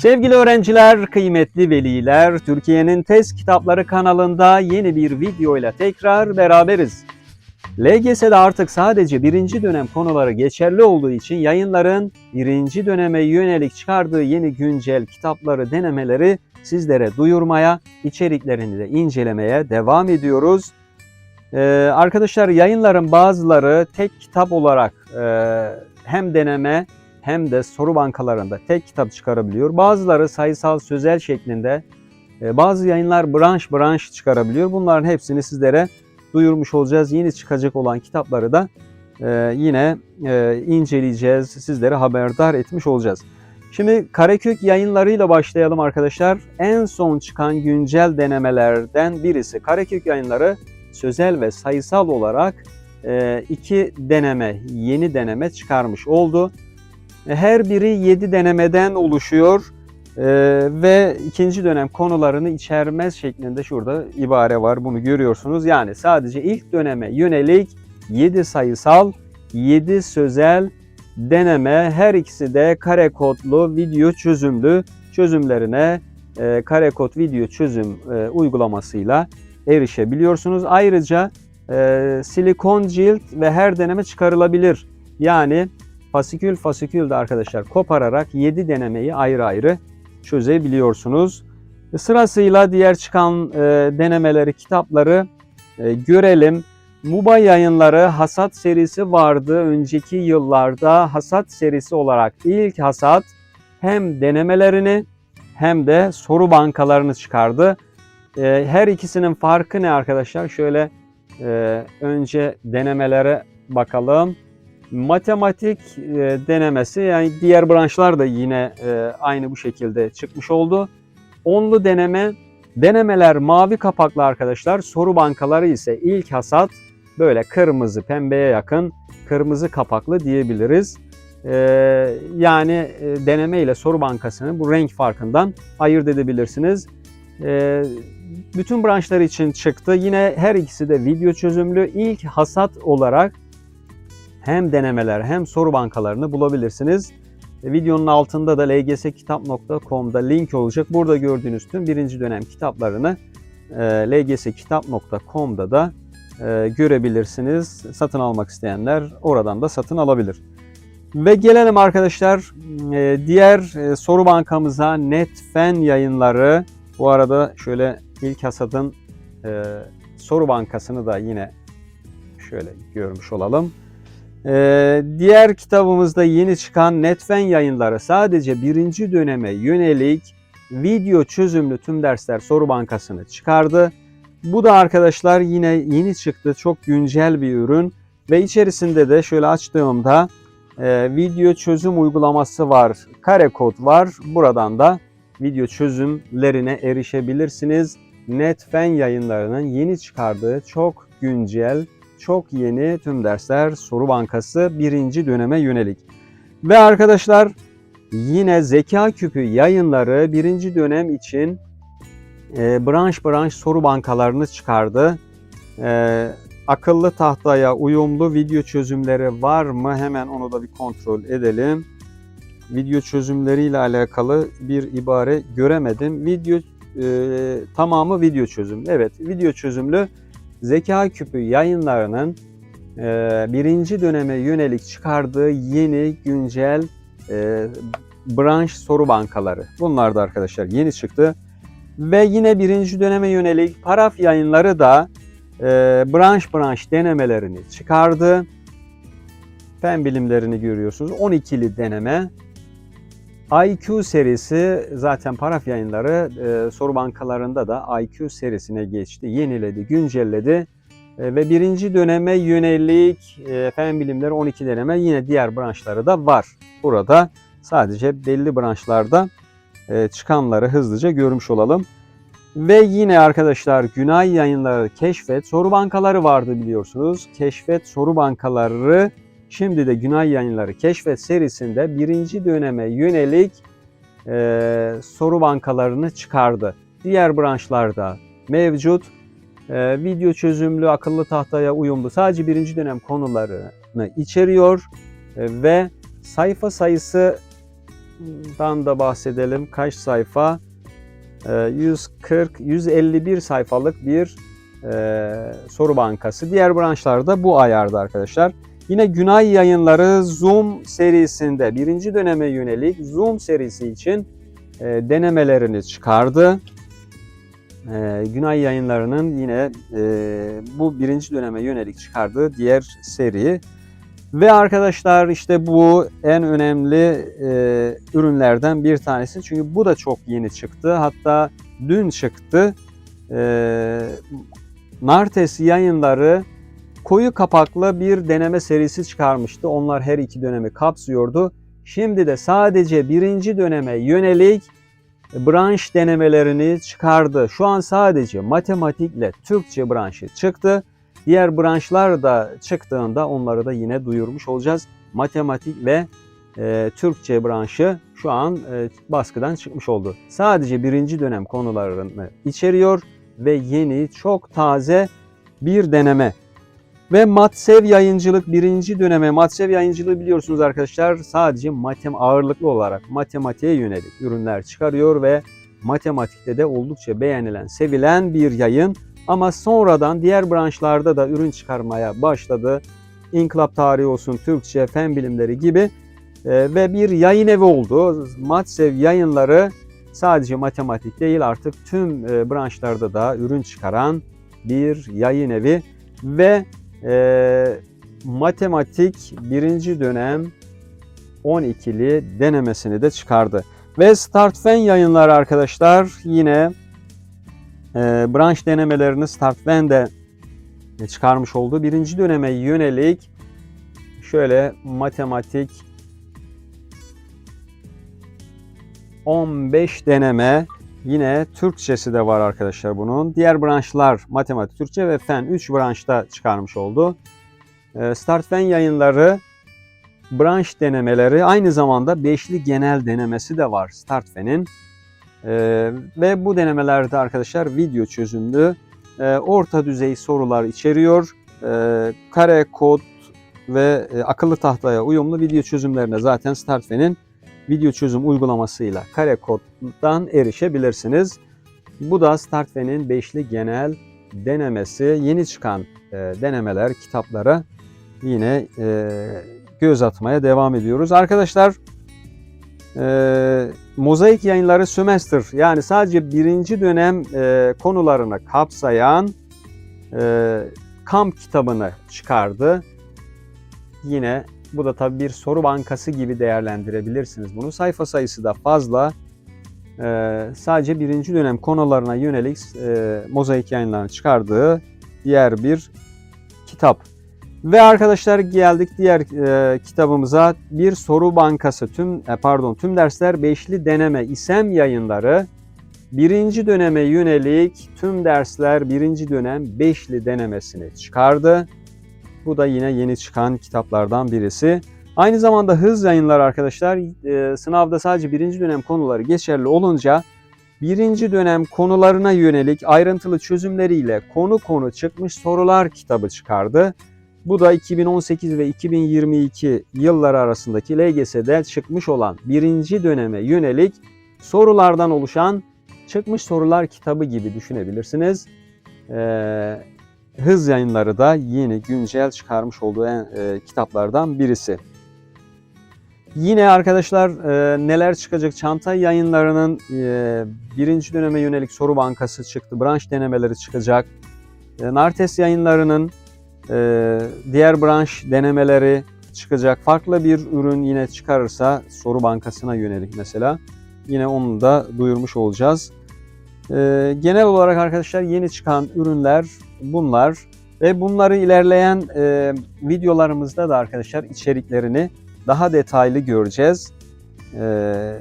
Sevgili öğrenciler, kıymetli veliler, Türkiye'nin Test Kitapları kanalında yeni bir video ile tekrar beraberiz. LGS'de artık sadece birinci dönem konuları geçerli olduğu için yayınların birinci döneme yönelik çıkardığı yeni güncel kitapları, denemeleri sizlere duyurmaya, içeriklerini de incelemeye devam ediyoruz. Ee, arkadaşlar yayınların bazıları tek kitap olarak e, hem deneme hem de soru bankalarında tek kitap çıkarabiliyor. Bazıları sayısal sözel şeklinde, e, bazı yayınlar branş branş çıkarabiliyor. Bunların hepsini sizlere duyurmuş olacağız. Yeni çıkacak olan kitapları da e, yine e, inceleyeceğiz, sizlere haberdar etmiş olacağız. Şimdi Karekök yayınlarıyla başlayalım arkadaşlar. En son çıkan güncel denemelerden birisi Karekök yayınları sözel ve sayısal olarak iki deneme, yeni deneme çıkarmış oldu. Her biri 7 denemeden oluşuyor e, ve ikinci dönem konularını içermez şeklinde şurada ibare var bunu görüyorsunuz. Yani sadece ilk döneme yönelik 7 sayısal, 7 sözel deneme her ikisi de kare kodlu video çözümlü çözümlerine e, kare kod video çözüm e, uygulamasıyla erişebiliyorsunuz. Ayrıca silikon cilt ve her deneme çıkarılabilir. Yani fasikül fasikül de arkadaşlar kopararak 7 denemeyi ayrı ayrı çözebiliyorsunuz. Sırasıyla diğer çıkan e, denemeleri, kitapları e, görelim. Muba yayınları hasat serisi vardı. Önceki yıllarda hasat serisi olarak ilk hasat hem denemelerini hem de soru bankalarını çıkardı. E, her ikisinin farkı ne arkadaşlar? Şöyle e, önce denemelere bakalım matematik e, denemesi yani diğer branşlar da yine e, aynı bu şekilde çıkmış oldu. Onlu deneme, denemeler mavi kapaklı arkadaşlar. Soru bankaları ise ilk hasat böyle kırmızı, pembeye yakın kırmızı kapaklı diyebiliriz. E, yani e, deneme ile soru bankasını bu renk farkından ayırt edebilirsiniz. E, bütün branşlar için çıktı. Yine her ikisi de video çözümlü. İlk hasat olarak hem denemeler hem soru bankalarını bulabilirsiniz. E, videonun altında da lgskitap.com'da link olacak. Burada gördüğünüz tüm birinci dönem kitaplarını e, lgskitap.com'da da e, görebilirsiniz. Satın almak isteyenler oradan da satın alabilir. Ve gelelim arkadaşlar diğer soru bankamıza Netfen yayınları. Bu arada şöyle ilk hasadın soru bankasını da yine şöyle görmüş olalım. Ee, diğer kitabımızda yeni çıkan Netfen yayınları sadece birinci döneme yönelik video çözümlü tüm dersler soru bankasını çıkardı. Bu da arkadaşlar yine yeni çıktı. Çok güncel bir ürün ve içerisinde de şöyle açtığımda e, video çözüm uygulaması var. Kare kod var. Buradan da video çözümlerine erişebilirsiniz. Netfen yayınlarının yeni çıkardığı çok güncel çok yeni tüm dersler soru bankası birinci döneme yönelik. Ve arkadaşlar yine zeka küpü yayınları birinci dönem için e, branş branş soru bankalarını çıkardı. E, akıllı tahtaya uyumlu video çözümleri var mı? Hemen onu da bir kontrol edelim. Video çözümleriyle alakalı bir ibare göremedim. Video e, tamamı video çözüm. Evet, video çözümlü Zeka Küpü yayınlarının e, birinci döneme yönelik çıkardığı yeni güncel e, branş soru bankaları. Bunlar da arkadaşlar yeni çıktı. Ve yine birinci döneme yönelik paraf yayınları da e, branş branş denemelerini çıkardı. Fen bilimlerini görüyorsunuz. 12'li deneme IQ serisi zaten paraf yayınları e, soru bankalarında da IQ serisine geçti, yeniledi, güncelledi e, ve birinci döneme yönelik e, fen bilimleri 12 deneme yine diğer branşları da var. Burada sadece belli branşlarda e, çıkanları hızlıca görmüş olalım. Ve yine arkadaşlar Günay yayınları keşfet soru bankaları vardı biliyorsunuz. Keşfet soru bankaları Şimdi de Günay Yayınları Keşfet serisinde birinci döneme yönelik e, soru bankalarını çıkardı. Diğer branşlarda mevcut e, video çözümlü akıllı tahtaya uyumlu sadece birinci dönem konularını içeriyor e, ve sayfa sayısı kitaptan da bahsedelim. Kaç sayfa? Ee, 140, 151 sayfalık bir e, soru bankası. Diğer branşlarda bu ayarda arkadaşlar. Yine Günay Yayınları Zoom serisinde birinci döneme yönelik Zoom serisi için e, denemelerini çıkardı. E, Günay Yayınları'nın yine e, bu birinci döneme yönelik çıkardığı diğer seri. Ve arkadaşlar işte bu en önemli e, ürünlerden bir tanesi. Çünkü bu da çok yeni çıktı. Hatta dün çıktı. E, Nartes yayınları koyu kapaklı bir deneme serisi çıkarmıştı. Onlar her iki dönemi kapsıyordu. Şimdi de sadece birinci döneme yönelik branş denemelerini çıkardı. Şu an sadece matematikle Türkçe branşı çıktı. Diğer branşlar da çıktığında onları da yine duyurmuş olacağız. Matematik ve e, Türkçe branşı şu an e, baskıdan çıkmış oldu. Sadece birinci dönem konularını içeriyor ve yeni, çok taze bir deneme. Ve Matsev Yayıncılık birinci döneme, Matsev Yayıncılığı biliyorsunuz arkadaşlar sadece matem ağırlıklı olarak matematiğe yönelik ürünler çıkarıyor ve matematikte de oldukça beğenilen, sevilen bir yayın. Ama sonradan diğer branşlarda da ürün çıkarmaya başladı. İnkılap tarihi olsun, Türkçe, fen bilimleri gibi e, ve bir yayın evi oldu. Matsev yayınları sadece matematik değil artık tüm e, branşlarda da ürün çıkaran bir yayın evi ve e, matematik birinci dönem 12'li denemesini de çıkardı. Ve Startfen yayınları arkadaşlar yine e, branş denemelerini Startfen de çıkarmış oldu. Birinci döneme yönelik şöyle matematik 15 deneme yine Türkçesi de var arkadaşlar bunun. Diğer branşlar matematik, Türkçe ve fen 3 branşta çıkarmış oldu. Ee, Start Fen yayınları branş denemeleri aynı zamanda beşli genel denemesi de var Start Fen'in. Ee, ve bu denemelerde arkadaşlar video çözümlü e, orta düzey sorular içeriyor. Ee, kare kod ve e, akıllı tahtaya uyumlu video çözümlerine zaten Start Fen'in video çözüm uygulamasıyla kare koddan erişebilirsiniz. Bu da Startfe'nin beşli genel denemesi. Yeni çıkan e, denemeler, kitaplara yine e, göz atmaya devam ediyoruz. Arkadaşlar e, Mozaik Yayınları Sömestr yani sadece birinci dönem e, konularını kapsayan e, kamp kitabını çıkardı. Yine bu da tabii bir soru bankası gibi değerlendirebilirsiniz bunu. Sayfa sayısı da fazla. Ee, sadece birinci dönem konularına yönelik e, mozaik yayınlarını çıkardığı diğer bir kitap. Ve arkadaşlar geldik diğer e, kitabımıza bir soru bankası tüm e, pardon tüm dersler beşli deneme isem yayınları birinci döneme yönelik tüm dersler birinci dönem beşli denemesini çıkardı. Bu da yine yeni çıkan kitaplardan birisi. Aynı zamanda hız yayınları arkadaşlar e, sınavda sadece birinci dönem konuları geçerli olunca birinci dönem konularına yönelik ayrıntılı çözümleriyle konu konu çıkmış sorular kitabı çıkardı. Bu da 2018 ve 2022 yılları arasındaki LGS'de çıkmış olan birinci döneme yönelik sorulardan oluşan çıkmış sorular kitabı gibi düşünebilirsiniz. Ee, Hız yayınları da yeni güncel çıkarmış olduğu en, e, kitaplardan birisi. Yine arkadaşlar e, neler çıkacak? Çanta yayınlarının e, birinci döneme yönelik soru bankası çıktı. Branş denemeleri çıkacak. E, Nartes yayınlarının e, diğer branş denemeleri çıkacak. Farklı bir ürün yine çıkarırsa soru bankasına yönelik mesela yine onu da duyurmuş olacağız. E, genel olarak arkadaşlar yeni çıkan ürünler bunlar ve bunları ilerleyen e, videolarımızda da arkadaşlar içeriklerini daha detaylı göreceğiz. E,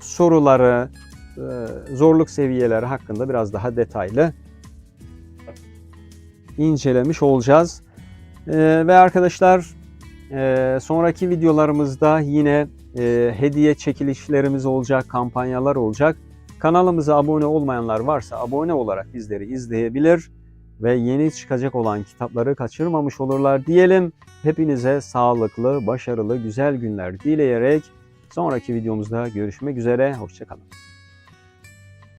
soruları, e, zorluk seviyeleri hakkında biraz daha detaylı incelemiş olacağız. E, ve arkadaşlar e, sonraki videolarımızda yine e, hediye çekilişlerimiz olacak, kampanyalar olacak. Kanalımıza abone olmayanlar varsa abone olarak bizleri izleyebilir ve yeni çıkacak olan kitapları kaçırmamış olurlar diyelim. Hepinize sağlıklı, başarılı, güzel günler dileyerek Sonraki videomuzda görüşmek üzere. Hoşçakalın.